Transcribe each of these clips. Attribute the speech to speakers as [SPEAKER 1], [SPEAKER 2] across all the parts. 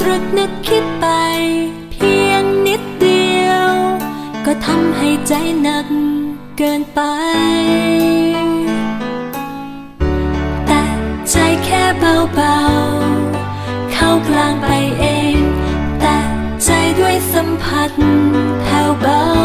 [SPEAKER 1] ตรึกนึกคิดไป เพียงนิดเดียว ก็ทำให้ใจหนักเกินไป แต่ใจแค่เบาๆ เข้ากลางไปเอง แต่ใจด้วยสัมผัสแผ่วเบา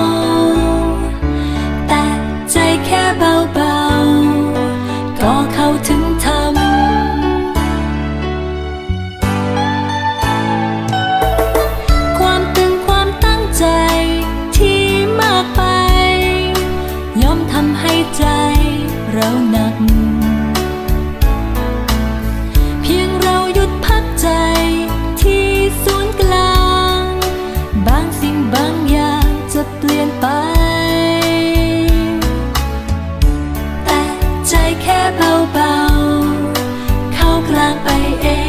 [SPEAKER 1] ให้ใจเราหนัก เพียงเราหยุดพักใจที่ศูนย์กลาง บางสิ่งบางอย่างจะเปลี่ยนไป แต่ใจแค่เบาๆ เข้ากลางไปเอง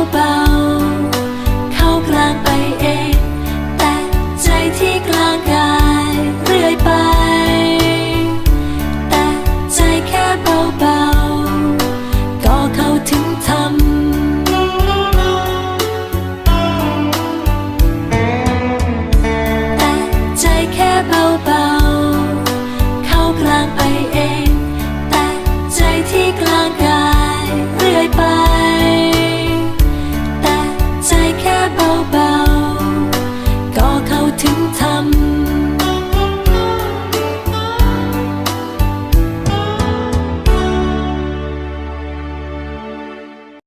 [SPEAKER 1] about